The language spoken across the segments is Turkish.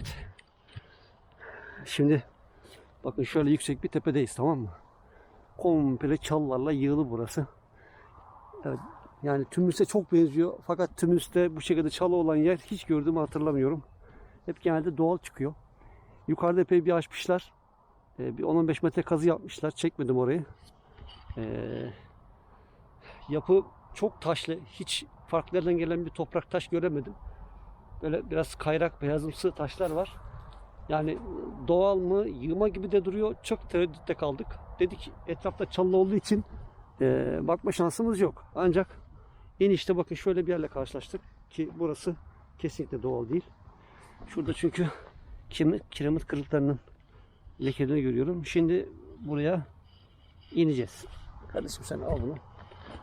Evet. Şimdi bakın şöyle yüksek bir tepedeyiz tamam mı? Komple çallarla yığılı burası. Evet, yani Tümüs'e çok benziyor. Fakat Tümüs'te bu şekilde çalı olan yer hiç gördüğümü hatırlamıyorum. Hep genelde doğal çıkıyor. Yukarıda epey bir açmışlar. Ee, bir 10-15 metre kazı yapmışlar. Çekmedim orayı. Ee, yapı çok taşlı. Hiç farklı yerden gelen bir toprak taş göremedim. Böyle biraz kayrak beyazımsı taşlar var. Yani doğal mı, yığma gibi de duruyor. Çok tereddütte kaldık. Dedik etrafta çalı olduğu için e, bakma şansımız yok. Ancak enişte bakın şöyle bir yerle karşılaştık ki burası kesinlikle doğal değil. Şurada çünkü kiremit, kiremit kırıklarının lekelerini görüyorum. Şimdi buraya ineceğiz. Kardeşim sen al bunu.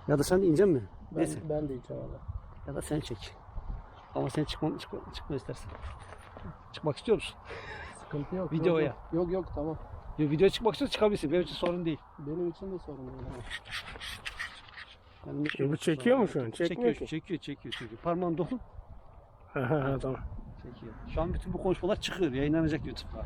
Ya da sen inecek mi? Ben, Neyse. ben de içeceğim valla. Ya da sen çek. Ama sen çıkma, çıkma, çıkma istersen. Çıkmak istiyor musun? Sıkıntı yok. Videoya. Yok yok, yok, tamam. Yo, videoya çıkmak istiyorsan çıkabilirsin. Benim için sorun değil. Benim için de sorun değil. Yani E bu çekiyor mu şu an? Çekmiyor Çekiyor, ki. çekiyor, çekiyor, çekiyor. Parmağın dolu. tamam. Çekiyor. Şu an bütün bu konuşmalar çıkıyor. Yayınlanacak YouTube'da.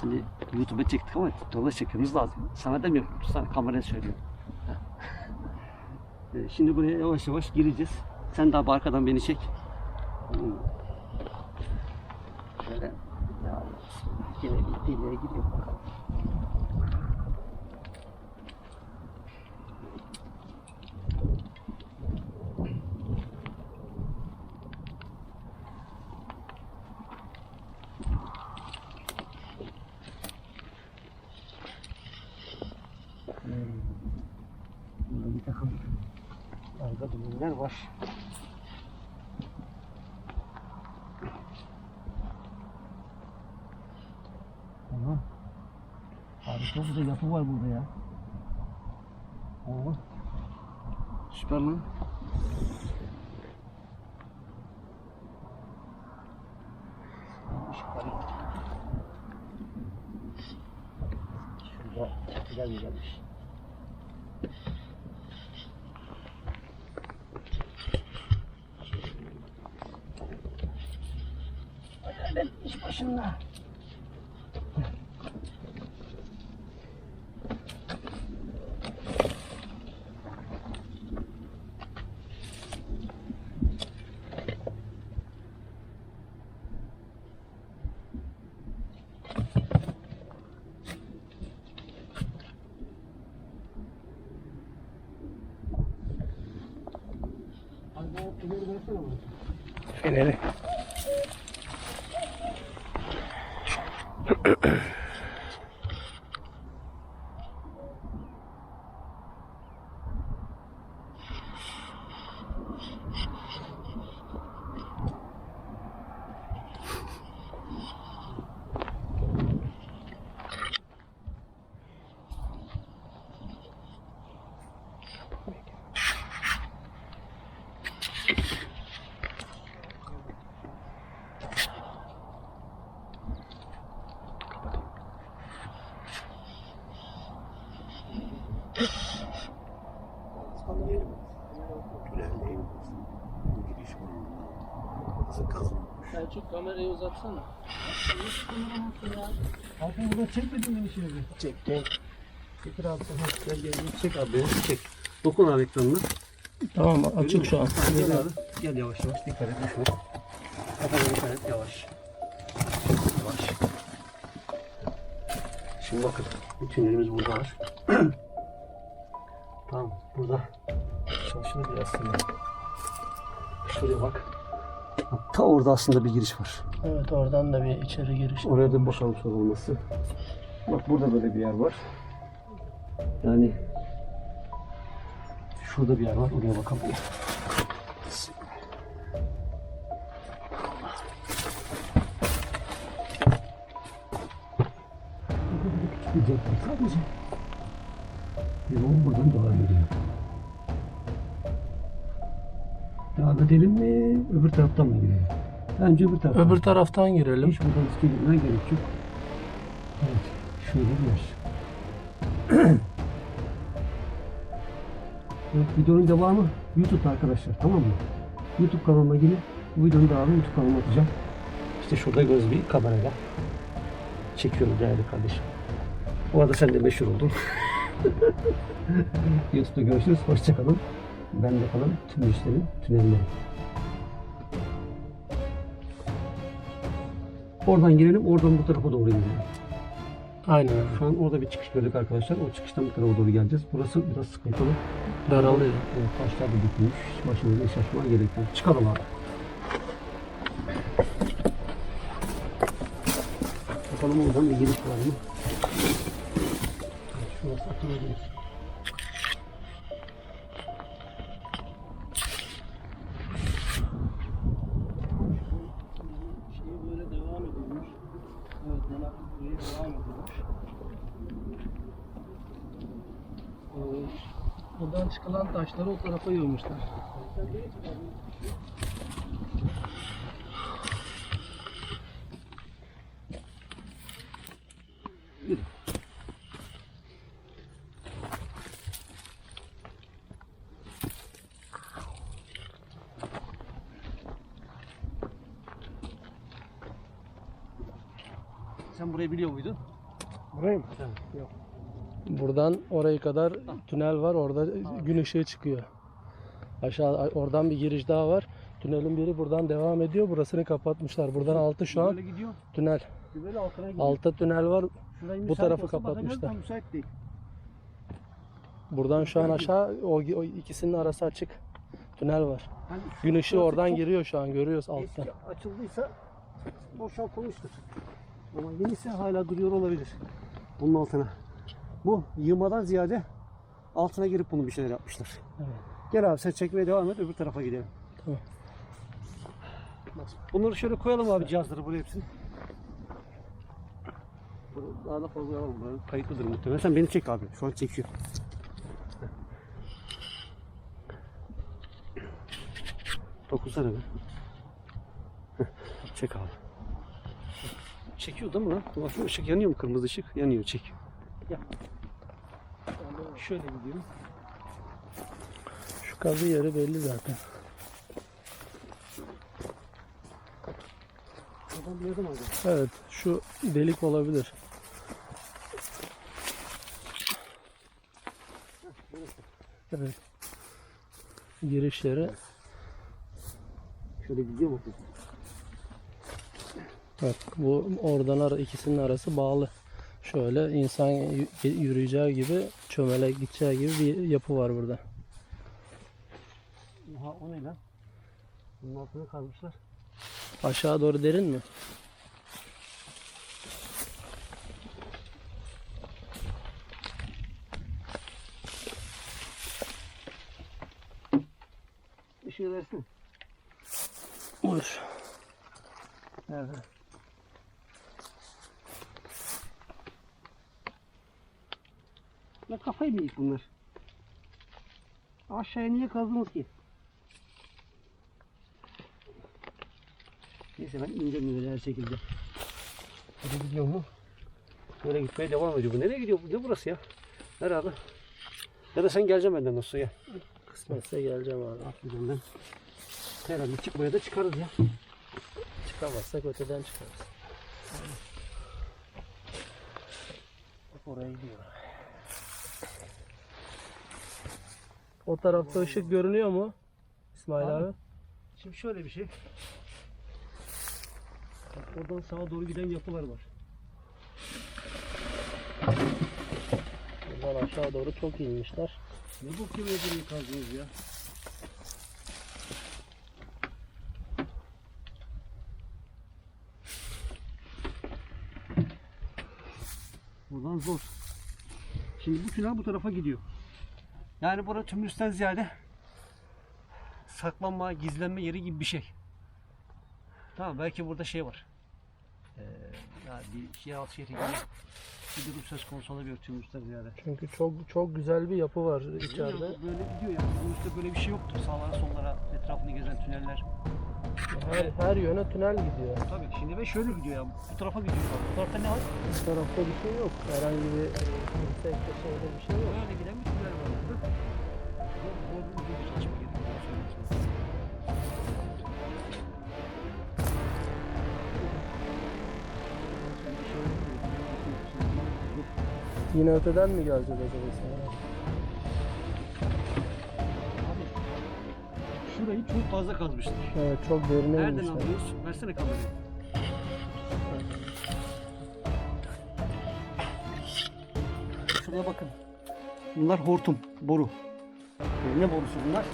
Şimdi Ama TikTok'a çekmemiz lazım. Sana demiyorum. Sana kameraya söylüyorum. Ee, Şimdi buraya yavaş yavaş gireceğiz. Sen daha arkadan beni çek. Şöyle. Yine deliğe gidiyor bakalım. Burada bir takım arka dümenler var. Aha. Harika bir de yapı var burada ya. Oo. Süper lan. Şurada güzel güzelmiş. Kamerayı uzatsana. Hakan burada çekmedin mi şimdi? Çektim. Çekir abi. Ha, Gel gel gel. Çek abi çek. Dokun abi ekranına. Tamam açık şu an. Ha, Gel abi. Gel yavaş yavaş dikkat et düşme. Kafana dikkat et yavaş. Yavaş. Şimdi bakın. Bir tünelimiz burada var. tamam burada. Çalışını biraz sonra. Şuraya bak. Bak, Ta orada aslında bir giriş var. Evet oradan da bir içeri giriş. Oraya da bakalım sorulması. Bak burada böyle bir yer var. Yani şurada bir yer var. Oraya bakalım. Bence öbür taraftan. Öbür taraftan girelim. Hiç buradan iskelene gerek yok. Evet, şöyle bir yer. evet, videonun devamı YouTube'da arkadaşlar, tamam mı? YouTube kanalıma yine bu videonun devamını YouTube kanalıma atacağım. İşte şurada göz bir kamerayla çekiyorum değerli kardeşim. Bu arada sen de meşhur oldun. YouTube'da görüşürüz, hoşçakalın. Ben de kalın tüm işlerin tünelleri. Oradan girelim, oradan bu tarafa doğru gidelim. Aynen. Şu an orada bir çıkış gördük arkadaşlar. O çıkıştan bu tarafa doğru geleceğiz. Burası biraz sıkıntılı. Daralıyor. Evet, taşlar da dökülmüş. Başımıza iş açmaya gerek yok. Çıkalım abi. Bakalım oradan bir giriş var mı? Şurası atılabilir. Şey böyle devam ediyormuş. Evet Manavgat buraya devam ediyormuş. Ee, buradan çıkılan taşları o tarafa yığmışlar. Sen Sen burayı biliyor muydun? Burayı mı? Yok. Buradan oraya kadar tünel var. Orada gün ışığı çıkıyor. Aşağı oradan bir giriş daha var. Tünelin biri buradan devam ediyor. Burasını kapatmışlar. Buradan altı şu an tünel. Altta tünel var. Bu tarafı kapatmışlar. Buradan şu an aşağı o, o ikisinin arası açık. Tünel var. Hani Gün ışığı oradan giriyor şu an görüyoruz alttan. Açıldıysa boşaltılmıştır. Ama yenisi hala duruyor olabilir. Bunun altına. Bu yığmadan ziyade altına girip bunu bir şeyler yapmışlar. Evet. Gel abi sen çekmeye devam et öbür tarafa gidelim. Tamam. Bunları şöyle koyalım abi cihazları buraya hepsini. Daha da fazla alalım. Böyle Kayıtlıdır muhtemelen. Sen beni çek abi. Şu an çekiyor. Dokunsana be. Çek abi. Çekiyor değil mi lan? Işık yanıyor mu? Kırmızı ışık yanıyor. Çek. Gel. Şöyle gidiyorum. Şu kazı yeri belli zaten. Evet şu delik olabilir. Evet. Giriş yeri. Şöyle gidiyor mu? Bak bu oradan ara, ikisinin arası bağlı. Şöyle insan yürüyeceği gibi çömele gideceği gibi bir yapı var burada. Oha o ne lan? Bunun altını kazmışlar. Aşağı doğru derin mi? Işığı versin. Buyur. Nerede? Ne kafayı mı bunlar? Aşağıya niye kazdınız ki? Neyse ben ineceğim böyle her şekilde. Hadi gidiyor mu? Böyle gitmeye devam ediyor bu. Nereye gidiyor bu? Ne burası ya? Abi? Ya da sen geleceksin benden nasıl ya? Kısmetse geleceğim abi. Atlayacağım ben. Herhalde çıkmaya da çıkarız ya. Çıkamazsak öteden çıkarız. Bak oraya gidiyor. O tarafta ışık görünüyor mu? İsmail Abi. abi. Şimdi şöyle bir şey. Bak oradan sağa doğru giden yapılar var. Buradan aşağı doğru çok inmişler. Ne bok yemeği burayı kazdınız ya? Buradan zor. Şimdi bu tünel bu tarafa gidiyor. Yani bura tümüsten ziyade saklanma, gizlenme yeri gibi bir şey. Tamam belki burada şey var. Ee, yani bir şey alt şehri gibi bir durum söz konusu olabilir tümüsten ziyade. Çünkü çok çok güzel bir yapı var içeride. Böyle gidiyor ya. Bu işte böyle bir şey yoktur. Sağlara sollara etrafını gezen tüneller. Her, her yöne tünel gidiyor. Tabii şimdi ve şöyle gidiyor ya. Bu tarafa gidiyor. Bu tarafta ne var? Bu tarafta bir şey yok. Herhangi bir e, yüksekte şeyde bir şey yok. Böyle giden bir tünel var Yine öteden mi gelecek acaba sana? Abi, şurayı çok fazla kazmışlar. Evet çok derine Nereden inmişler. alıyoruz? Versene kamerayı. Şuraya bakın. Bunlar hortum, boru. Ne borusu bunlar?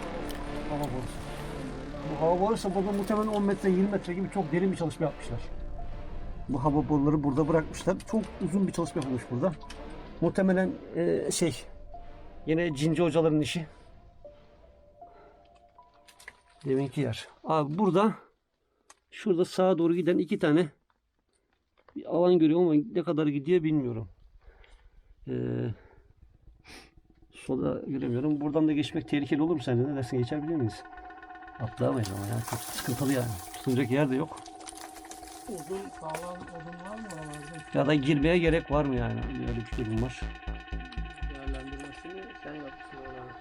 Hava borusu. Bu hava borusu burada muhtemelen 10 metre 20 metre gibi çok derin bir çalışma yapmışlar. Bu hava boruları burada bırakmışlar. Çok uzun bir çalışma yapılmış burada. Muhtemelen eee, şey yine cinci hocaların işi. Deminki yer. Abi burada şurada sağa doğru giden iki tane bir alan görüyorum ama ne kadar gidiyor bilmiyorum. Ee, sola göremiyorum. Buradan da geçmek tehlikeli olur mu sence? Ne dersin? Geçebilir miyiz? Atlayamayız ama ya. Çok sıkıntılı yani. Tutunacak yer de yok. Odun, sağlam odun var mı oralarda? Ya da girmeye gerek var mı yani? Öyle bir durum var. Değerlendirmesini sen yapsın oralarda.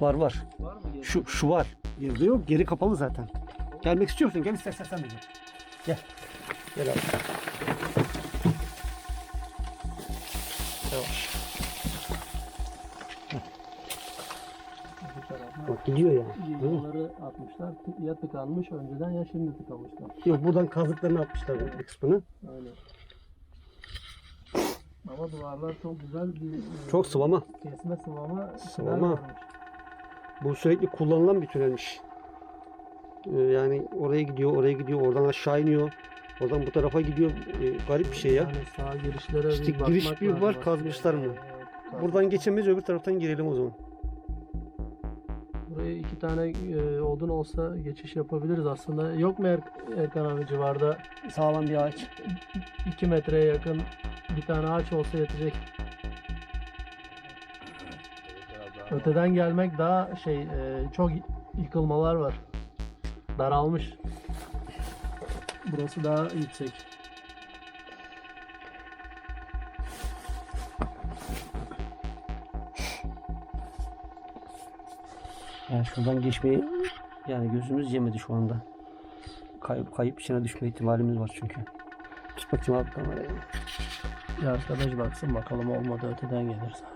Var var. Var mı? Şu, şu var. Yok. Geri kapalı zaten. Gelmek istiyor musun? Gel istersen sen de gel. Gel. Gel abi. Yavaş. Bak gidiyor mi? Yılları atmışlar. Ya tıkanmış önceden ya şimdi tıkamışlar. Yok buradan kazdıklarını atmışlar bir kısmını. Aynen. Ama duvarlar çok güzel bir Çok sıvama. kesme sıvama. Sıvama. Bu sürekli kullanılan bir tünelmiş. Ee, yani oraya gidiyor, oraya gidiyor, oradan aşağı iniyor. Oradan bu tarafa gidiyor. Ee, garip bir şey ya. Yani sağ girişlere İşte bir giriş bir var, aslında. kazmışlar mı? Buradan geçemeyiz, öbür taraftan girelim o zaman. Buraya iki tane e, odun olsa geçiş yapabiliriz aslında. Yok mu Er- Erkan abi civarda Sağlam bir ağaç. 2 metreye yakın bir tane ağaç olsa yetecek. Öteden gelmek daha şey e, çok yıkılmalar var. Daralmış. Burası daha yüksek. Yani şuradan geçmeyi yani gözümüz yemedi şu anda. Kayıp kayıp içine düşme ihtimalimiz var çünkü. Tut bakayım abi kamerayı. Bir arkadaş baksın bakalım olmadı öteden gelirse.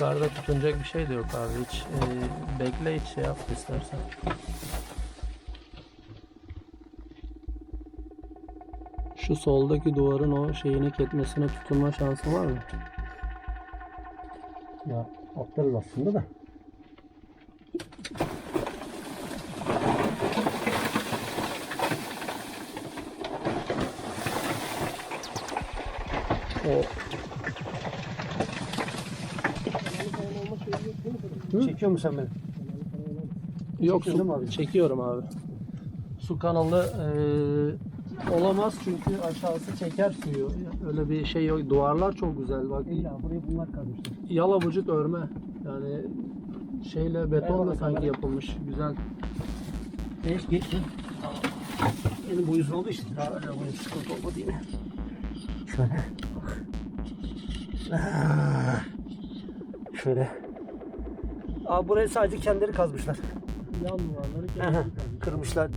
Yukarıda tutunacak bir şey de yok abi hiç e, bekle hiç şey yap istersen. Şu soldaki duvarın o şeyini ketmesine tutunma şansı var mı? Ya atlarız aslında da. O Çekiyor musun sen beni? Yok su, abi? çekiyorum abi. Su kanalı eee, olamaz çünkü aşağısı çeker suyu. Öyle bir şey yok. Duvarlar çok güzel bak. Ya buraya bunlar kazmışlar. Yalabucuk örme. Yani şeyle betonla sanki yapılmış. Güzel. Geç geç. Benim bu yüzün olduğu için daha öyle bu sıkıntı olmadı yine. Şöyle. Ah. Şöyle. Abi burayı sadece kendileri kazmışlar. Yan duvarları Aha, kendileri Kırmışlar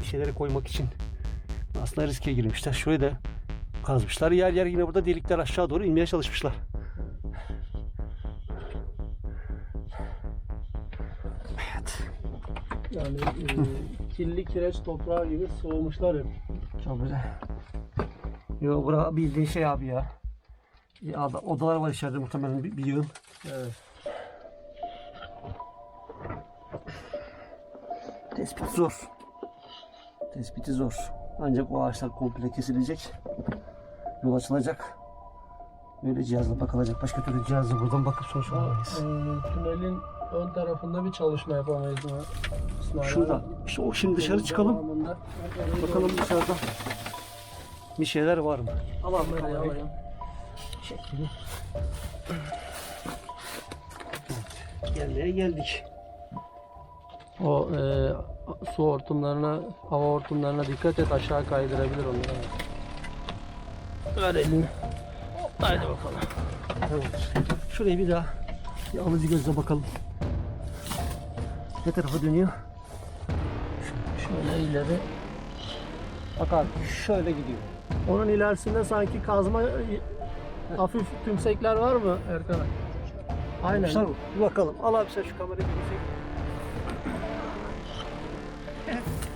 bir şeyleri koymak için. Aslında riske girmişler. Şurayı da kazmışlar. Yer yer yine burada delikler aşağı doğru inmeye çalışmışlar. Evet. Yani eee, kirli kireç toprağı gibi soğumuşlar hep. Çok güzel. Yo bura bildiğin şey abi ya. Ya da odalar var içeride muhtemelen bir, bir yığın. Evet. Tespit zor. Tespiti zor. Ancak o ağaçlar komple kesilecek. Yol açılacak. Böyle cihazla bakılacak. Başka türlü cihazla buradan bakıp sonuç alamayız. Eee, tünelin ön tarafında bir çalışma yapamayız mı? İsmail Şurada. İşte o şimdi dışarı çıkalım. Devamında. Bakalım dışarıda bir şeyler var mı? Al abi Kamerayı alayım. Gelmeye geldik. O e, su hortumlarına, hava hortumlarına dikkat et aşağı kaydırabilir onları. Ver elini. Haydi bakalım. Tamamdır. Şuraya bir daha bir alıcı gözle bakalım. Ne tarafa dönüyor? Şöyle ileri. Bak abi şöyle gidiyor. Onun ilerisinde sanki kazma hafif tümsekler var mı Erkan? Aynen. Bakalım. Al abi sen şu kamerayı bir Yes.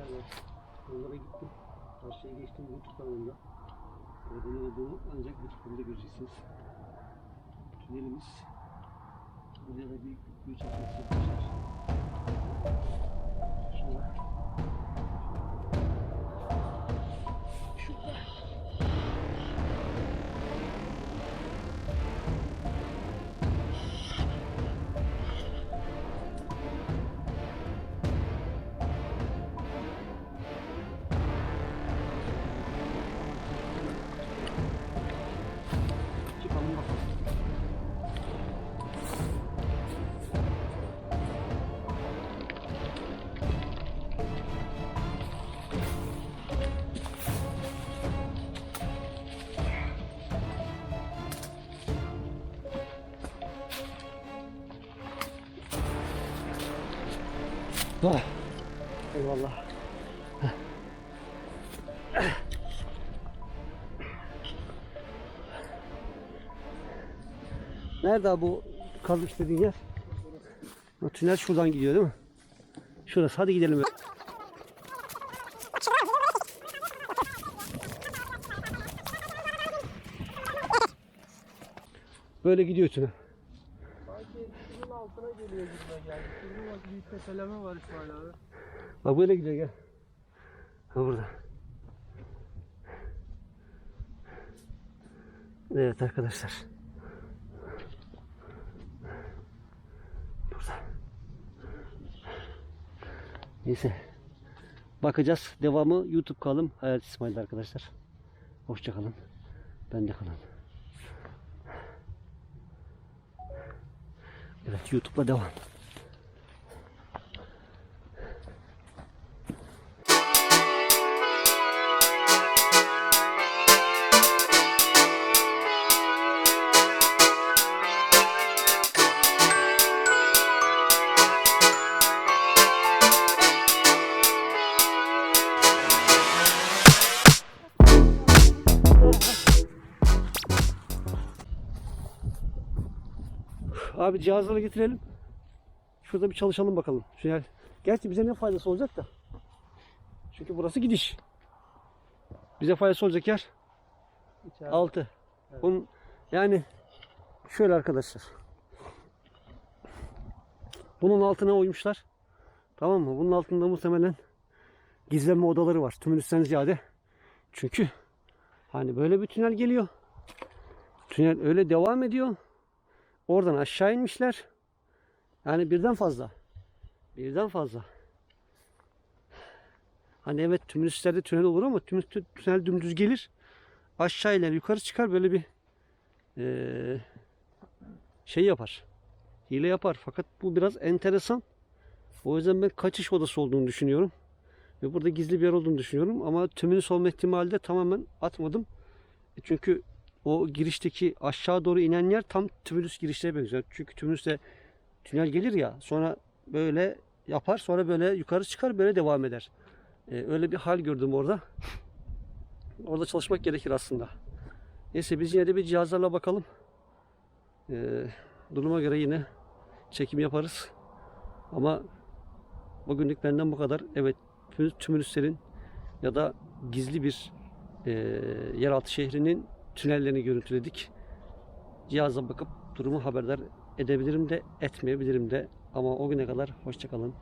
Girişler var. Onlara gittim. Karşıya geçtim YouTube kanalında. Orada ne olduğunu ancak YouTube'da göreceksiniz. Tünelimiz Buraya da büyük bir kuyu çalışması yapmışlar. Şurada. Eyvallah. Nerede bu kalmış dediğin yer? O tünel şuradan gidiyor değil mi? Şurası. Hadi gidelim. Böyle gidiyor tünel. Sanki altına geliyor gibime geldi. Bak büyük teseleme var İsmail abi. Bak böyle gidiyor gel. Ha burada. Evet arkadaşlar. Burada. Neyse. Bakacağız. Devamı YouTube kalım. Hayat İsmail'de arkadaşlar. Hoşçakalın. Ben de kalın. Evet YouTube'la devam. Abi cihazları getirelim. Şurada bir çalışalım bakalım. Şey, gerçi bize ne faydası olacak da. Çünkü burası gidiş. Bize faydası olacak yer İçeride. altı. Bunun, yani şöyle arkadaşlar. Bunun altına uymuşlar. Tamam mı? Bunun altında muhtemelen gizlenme odaları var. Tümülüsten ziyade. Çünkü hani böyle bir tünel geliyor. Tünel öyle devam ediyor. Oradan aşağı inmişler. Yani birden fazla. Birden fazla. Hani evet tümülüslerde tünel olur ama tümülüs tünel dümdüz gelir. Aşağı iner yukarı çıkar böyle bir eee, şey yapar. Hile yapar. Fakat bu biraz enteresan. O yüzden ben kaçış odası olduğunu düşünüyorum. Ve burada gizli bir yer olduğunu düşünüyorum. Ama tümünüs olma ihtimali de tamamen atmadım. E Çünkü o girişteki aşağı doğru inen yer tam tümülüs girişine benziyor. Çünkü tümülüste tünel gelir ya sonra böyle yapar sonra böyle yukarı çıkar böyle devam eder. E, öyle bir hal gördüm orada. Orada çalışmak gerekir aslında. Neyse biz yine de bir cihazlarla bakalım. E, duruma göre yine çekim yaparız. Ama bugünlük benden bu kadar. Evet tüm- tümülüslerin ya da gizli bir e, yeraltı şehrinin tünellerini görüntüledik. Cihaza bakıp durumu haberdar edebilirim de etmeyebilirim de ama o güne kadar hoşçakalın.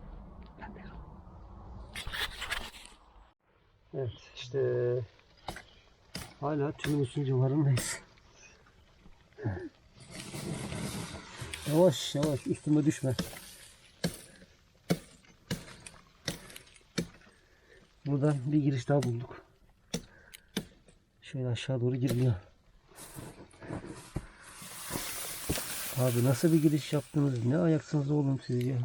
Evet işte hala tünümüzün civarındayız. Yavaş yavaş üstüme düşme. Buradan bir giriş daha bulduk. Şöyle aşağı doğru giriliyor. Abi nasıl bir giriş yaptınız? Ne ayaksınız oğlum siz ya?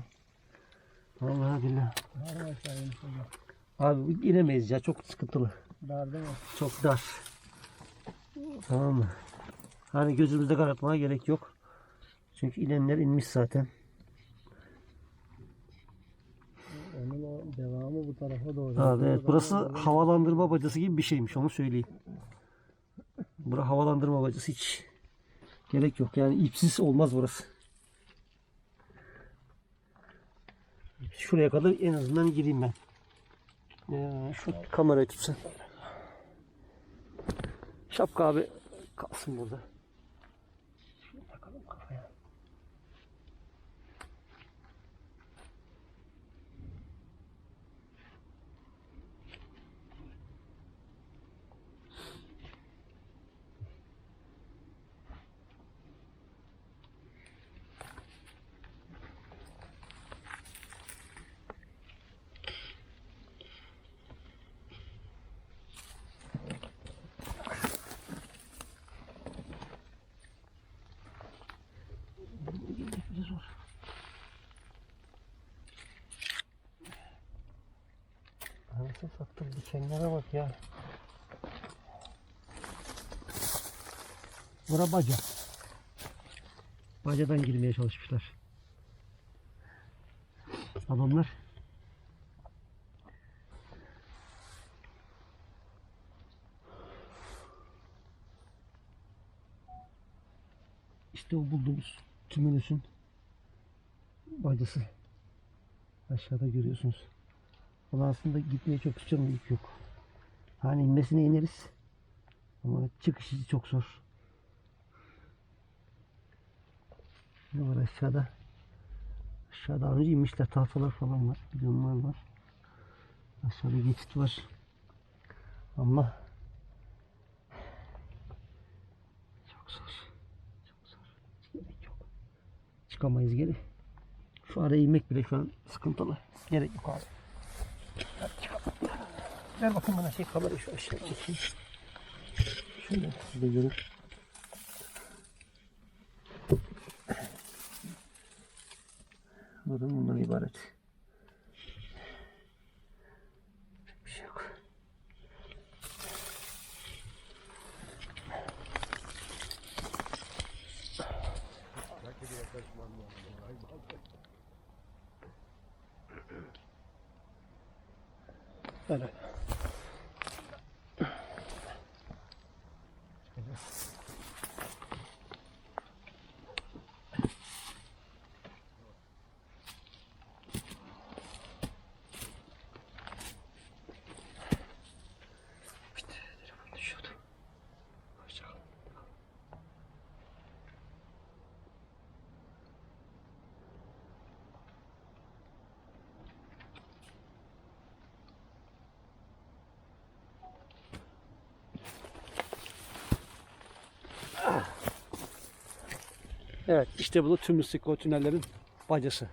Vallahi billahi. Abi inemeyiz ya çok sıkıntılı. Dar değil mi? Çok dar. Tamam mı? Hani gözümüzde karartmaya gerek yok. Çünkü inenler inmiş zaten. Onun o devamı bu tarafa doğru. Abi evet burası havalandırma bacası gibi bir şeymiş onu söyleyeyim. Bura havalandırma bacası hiç gerek yok. Yani ipsiz olmaz burası. Şuraya kadar en azından gireyim ben. Ya, şu kamerayı tutsan. Şapka abi kalsın burada. Şu dikenlere bak ya. Bura baca. Bacadan girmeye çalışmışlar. Adamlar İşte o bulduğumuz tümünüsün bacası. Aşağıda görüyorsunuz. Ama aslında gitmeye çok ilk yok. Hani inmesine ineriz. Ama çıkışı çok zor. Ne var aşağıda? Aşağıda önce inmişler tahtalar falan var. Bidonlar var. Aşağıda geçit var. Ama çok zor. Çok zor. Gerek yok. Çıkamayız geri. Şu araya inmek bile şu an sıkıntılı. Gerek yok abi. Ver bakayım bana şey kamerayı şu aşağı çekeyim. Şöyle siz de görün. Durum bundan ibaret. Bir şey yok. Evet. Telefon düşüyordu. Hoşçakalın. Evet işte bu da tüm o tünellerin bacası.